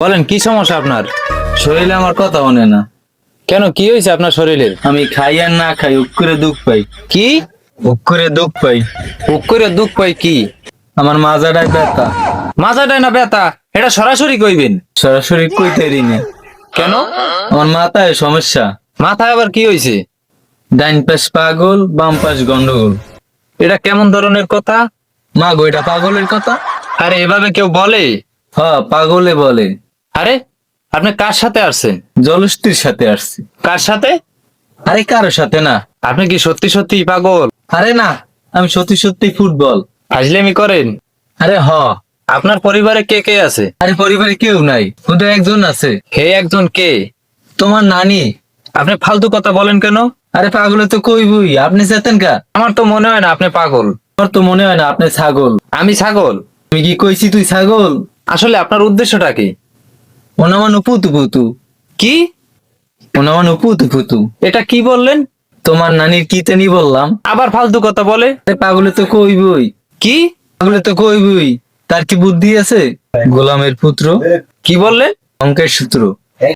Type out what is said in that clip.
বলেন কি সমস্যা আপনার? শরীরে আমার কথা মনে না। কেন কি হয়েছে আপনার শরীরের আমি খাই আর না খাই উক করে দুঃখ পাই। কি? উক করে দুঃখ পাই। বুক করে দুঃখ পাই কি? আমার মাজাটায় ব্যথা। মাথাটায় না ব্যথা? এটা সরাসরি কইবেন। সরাসরি কইতে না কেন? আমার মাথায় সমস্যা। মাথায় আবার কি হয়েছে ডাইন পাশ পাগল বাম পাশ গন্ডগোল। এটা কেমন ধরনের কথা? মা গো এটা পাগলের কথা? আরে এভাবে কেউ বলে? হ পাগলে বলে। আরে আপনি কার সাথে আসছেন? জলস্তির সাথে আসছি। কার সাথে? আরে কারোর সাথে না। আপনি কি সত্যি সত্যি পাগল? আরে না আমি সত্যি সত্যি ফুটবল। ফাজলেমি করেন? আরে হ। আপনার পরিবারে কে কে আছে? আরে পরিবারে কেউ নাই শুধু একজন আছে। হে একজন কে? তোমার নানি। আপনি ফালতু কথা বলেন কেন? আরে পাগলে তো কইবই আপনি চেতেন কা? আমার তো মনে হয় না আপনি পাগল। আমার তো মনে হয় না আপনি ছাগল। আমি ছাগল। আমি কি কইছি তুই ছাগল? আসলে আপনার উদ্দেশ্যটা কি? ওনামান পুতু পুতু। কি? ওনামান পুতু পুতু। এটা কি বললেন? তোমার নানির কি তেনি বললাম? আবার ফালতু কথা বলে। পাগলে তো কইবই কি? পাগলে তো কইবই তার কি বুদ্ধি আছে? গোলামের পুত্র? কি বললেন? অঙ্কের সূত্র।